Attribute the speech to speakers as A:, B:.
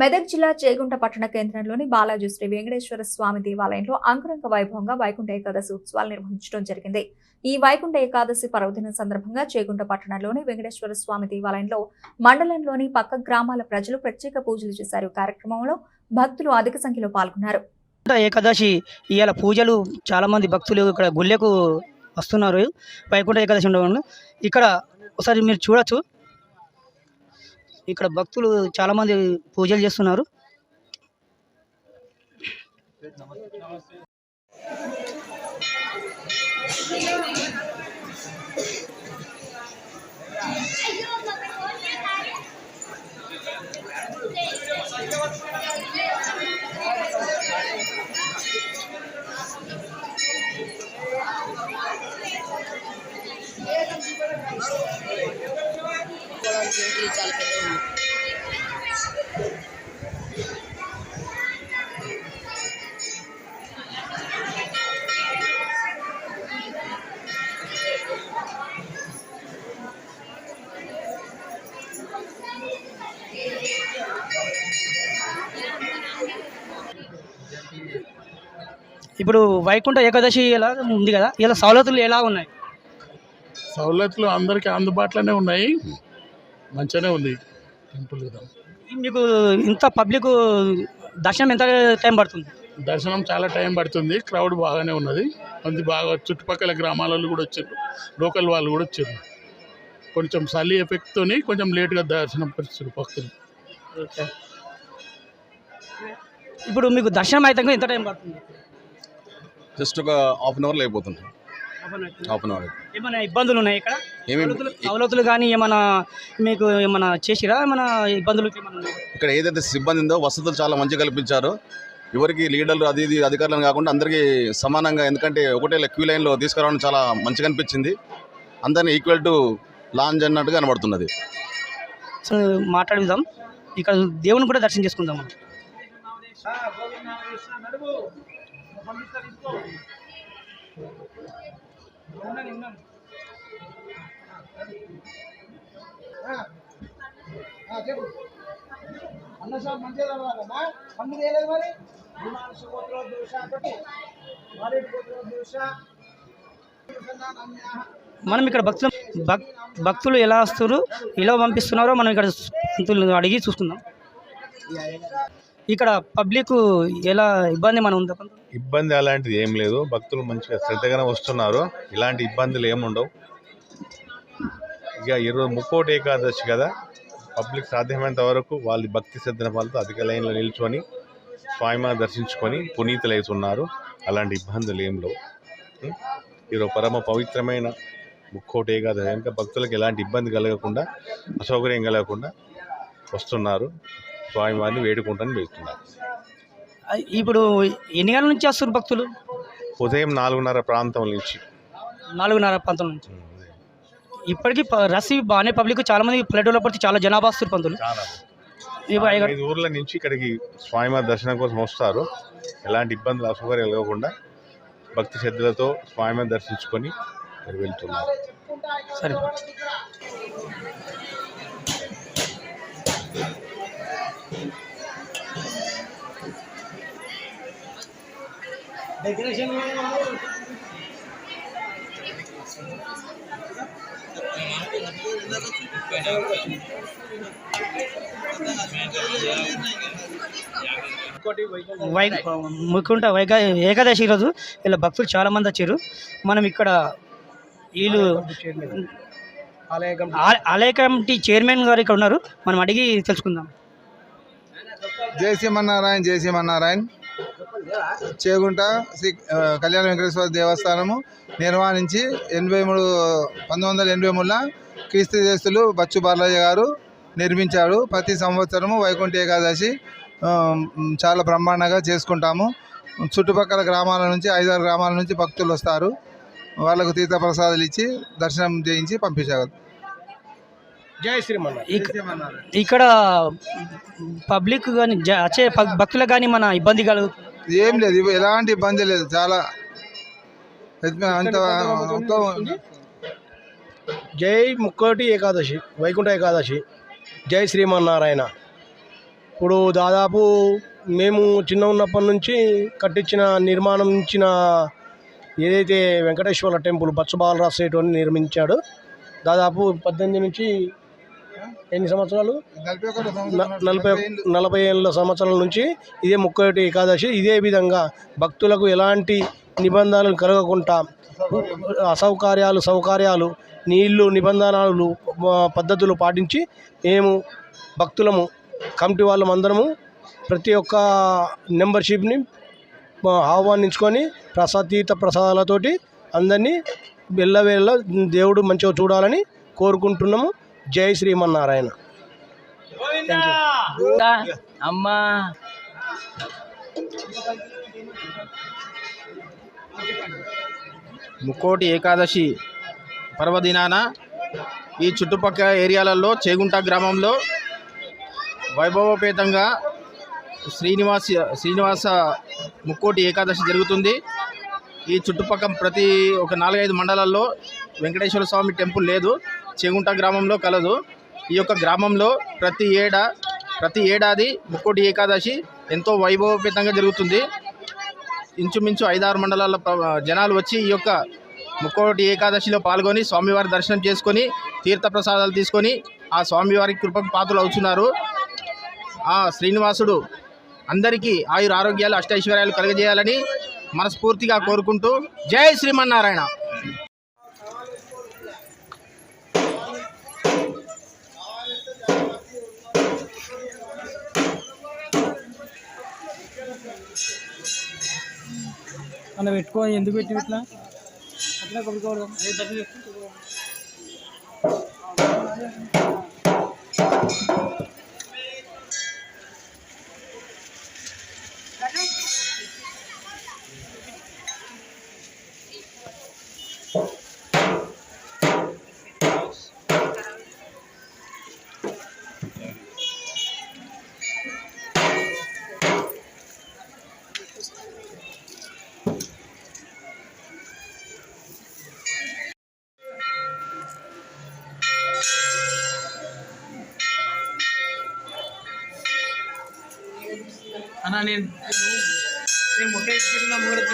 A: మెదక్ జిల్లా చేగుంట పట్టణ కేంద్రంలోని బాలాజీ శ్రీ వెంకటేశ్వర స్వామి దేవాలయంలో అంగరంగ వైభవంగా వైకుంఠ ఏకాదశి ఉత్సవాలు నిర్వహించడం జరిగింది. ఈ వైకుంఠ ఏకాదశి పర్వదినం సందర్భంగా చేగుంట పట్టణంలోని వెంకటేశ్వర స్వామి దేవాలయంలో మండలంలోని పక్క గ్రామాల ప్రజలు ప్రత్యేక పూజలు చేశారు. కార్యక్రమంలో భక్తులు అధిక సంఖ్యలో పాల్గొన్నారు.
B: ఏకాదశి ఇవాళ పూజలు చాలామంది భక్తులు ఇక్కడ గుళ్ళకు వస్తున్నారు. వైకుంఠ ఏకాదశి ఉండడం ఇక్కడ ఒకసారి మీరు చూడొచ్చు. ఇక్కడ భక్తులు చాలామంది పూజలు చేస్తున్నారు.
C: చాలా పెద్ద ఉంది.
B: ఇప్పుడు వైకుంఠ ఏకాదశి ఎలా ఉంది కదా? ఇలా సవలతులు ఎలా ఉన్నాయి?
D: సౌలతులు అందరికీ అందుబాటులోనే ఉన్నాయి. మంచిగానే ఉంది టెంపుల్ కదా
B: మీకు ఇంత పబ్లిక్ దర్శనం ఎంత టైం పడుతుంది?
D: దర్శనం చాలా టైం పడుతుంది క్రౌడ్ బాగానే ఉన్నది. మంది బాగా చుట్టుపక్కల గ్రామాల వాళ్ళు కూడా వచ్చారు. లోకల్ వాళ్ళు కూడా వచ్చారు. కొంచెం చలి ఎఫెక్ట్తోని కొంచెం లేట్గా దర్శనం పరిస్థితులు భక్తులు
B: ఇప్పుడు మీకు దర్శనం అయితే ఎంత టైం పడుతుంది?
E: జస్ట్ ఒక హాఫ్ అన్ అవర్లో అయిపోతుంది. హాఫ్ అన్ అవర్
B: ఏమైనా ఇబ్బందులు ఉన్నాయి ఇక్కడ? సవలతులు కానీ ఏమైనా మీకు ఏమైనా చేసిరా? ఏమైనా ఇబ్బందులు?
E: ఇక్కడ ఏదైతే సిబ్బంది ఉందో వసతులు చాలా మంచిగా కల్పించారు. ఎవరికి లీడర్లు అది ఇది అధికారులను కాకుండా అందరికీ సమానంగా ఎందుకంటే ఒకటే క్యూ లైన్లో తీసుకురావడం చాలా మంచిగా అనిపించింది. అందరినీ ఈక్వల్ టు లాంజ్ అన్నట్టుగా కనబడుతున్నది.
B: సో మాట్లాడుదాం. ఇక్కడ దేవుని కూడా దర్శనం చేసుకుందాం. మనం మనం ఇక్కడ భక్తులు భక్ భక్తులు ఎలా వస్తారు? ఎలా పంపిస్తున్నారో మనం ఇక్కడ భక్తులను అడిగి చూసుకుందాం ఇక్కడ పబ్లిక్ ఎలా ఇబ్బంది మనం ఉందా?
F: ఇబ్బంది అలాంటిది ఏం లేదు. భక్తులు మంచిగా శ్రద్ధగానే వస్తున్నారు. ఇలాంటి ఇబ్బందులు ఏముండవు ఇక ఈరోజు ముక్కోటి ఏకాదశి కదా. పబ్లిక్ సాధ్యమైనంత వరకు వాళ్ళ భక్తి శ్రద్ధల వాళ్ళతో అధిక లైన్లో నిల్చొని స్వామివారిని దర్శించుకొని పునీతులు అవుతున్నారు అలాంటి ఇబ్బందులు ఏం లేవు? ఈరోజు పరమ పవిత్రమైన ముక్కోటి ఏకాదశి. కనుక భక్తులకు ఎలాంటి ఇబ్బంది కలగకుండా అసౌకర్యం కలగకుండా వస్తున్నారు. స్వామివారిని వేడుకుంటాను వెళ్తున్నారు
B: ఇప్పుడు ఎన్ని గంటల నుంచి వస్తారు భక్తులు?
F: ఉదయం నాలుగున్నర ప్రాంతం నుంచి.
B: నాలుగున్నర పంతొమ్మిది నుంచి. ఇప్పటికీ ప- రసి బాగానే పబ్లిక్ చాలా మంది పల్లెటూళ్ళ పడితే చాలా జనాభా వస్తారు పంతులు. ఐదు-
F: ఊర్ల నుంచి ఇక్కడికి స్వామివారి దర్శనం కోసం వస్తారు. ఎలాంటి ఇబ్బందులు అసౌకర్యాలు కలగకుండా భక్తి శ్రద్ధలతో స్వామివారిని దర్శించుకొని వెళ్తున్నారు.
B: సరే. వై ముఖ్యంగా వైగా ఏకాదశి రోజు ఇలా భక్తులు చాలా మంది వచ్చారు. మనం ఇక్కడ వీళ్ళు ఆలయ కమిటీ చైర్మన్ గారు ఇక్కడ ఉన్నారు. మనం అడిగి తెలుసుకుందాం.
G: జై శ్రీమన్నారాయణ జై శ్రీమన్నారాయణ. చేగుంట శ్రీ కళ్యాణ వెంకటేశ్వర దేవస్థానము నిర్వహించి ఎనభై మూడు పంతొమ్మిది వందల ఎనభై మూడులో క్రీస్తు దేశులు బచ్చు బాలయ్య గారు నిర్మించాడు. ప్రతి సంవత్సరము వైకుంఠ ఏకాదశి చాలా బ్రహ్మాండంగా చేసుకుంటాము. చుట్టుపక్కల గ్రామాల నుంచి ఐదారు గ్రామాల నుంచి భక్తులు వస్తారు. వాళ్ళకు తీర్థప్రసాదాలు ఇచ్చి దర్శనం చేయించి పంపించారు.
B: ఇక్- ఇక్కడ పబ్లిక్ కానీ వచ్చే భక్తులకు కానీ మన ఇబ్బంది కలుగు
G: ఏం లేదు ఇవి ఎలాంటి ఇబ్బంది లేదు. చాలా అంత అంత
H: జై ముక్కోటి ఏకాదశి వైకుంఠ ఏకాదశి జై శ్రీమన్నారాయణ. ఇప్పుడు దాదాపు మేము చిన్న ఉన్నప్పటి నుంచి కట్టించిన నిర్మాణం ఇచ్చిన ఏదైతే వెంకటేశ్వర టెంపుల్ బచ్చ బాలరాజు అని నిర్మించాడు. దాదాపు పద్దెనిమిది నుంచి ఎన్ని సంవత్సరాలు?
G: నలభై
H: నలభై నలభై ఏళ్ళ సంవత్సరాల నుంచి ఇదే ముక్కోటి ఏకాదశి. ఇదే విధంగా భక్తులకు ఎలాంటి నిబంధనలు కలగకుండా అసౌకర్యాలు సౌకర్యాలు నీళ్ళు నిబంధనలు పద్ధతులు పాటించి మేము భక్తులము కమిటీ వాళ్ళం అందరము ప్రతి ఒక్క మెంబర్షిప్ని ఆహ్వానించుకొని ప్రసాదీత ప్రసాదాలతోటి అందరినీ వెళ్ళవేళ్ళ దేవుడు మంచిగా చూడాలని కోరుకుంటున్నాము. జై శ్రీమన్నారాయణ.
B: అమ్మా!
I: ముక్కోటి ఏకాదశి పర్వదినాన ఈ చుట్టుపక్కల ఏరియాలలో చేగుంట గ్రామంలో వైభవోపేతంగా శ్రీనివాస శ్రీనివాస ముక్కోటి ఏకాదశి జరుగుతుంది. ఈ చుట్టుపక్కల ప్రతి ఒక నాలుగైదు మండలాల్లో వెంకటేశ్వర స్వామి టెంపుల్ లేదు చేగుంట గ్రామంలో కలదు. ఈ యొక్క గ్రామంలో ప్రతి ఏడా ప్రతి ఏడాది ముక్కోటి ఏకాదశి ఎంతో వైభవోపేతంగా జరుగుతుంది. ఇంచుమించు ఐదారు మండలాల ప్ర- జనాలు వచ్చి ఈ యొక్క ముక్కోటి ఏకాదశిలో పాల్గొని స్వామివారి దర్శనం చేసుకొని తీర్థప్రసాదాలు తీసుకొని ఆ స్వామివారి కృపకు పాత్రలు అవుతున్నారు. ఆ శ్రీనివాసుడు అందరికీ ఆయుర ఆరోగ్యాలు అష్టైశ్వర్యాలు కలిగజేయాలని మనస్ఫూర్తిగా కోరుకుంటూ జై శ్రీమన్నారాయణ.
B: మనం పెట్టుకో ఎందుకు పెట్టి ఇట్లా আপনার কপি করে দেবো
H: मुख्य मुहूर्त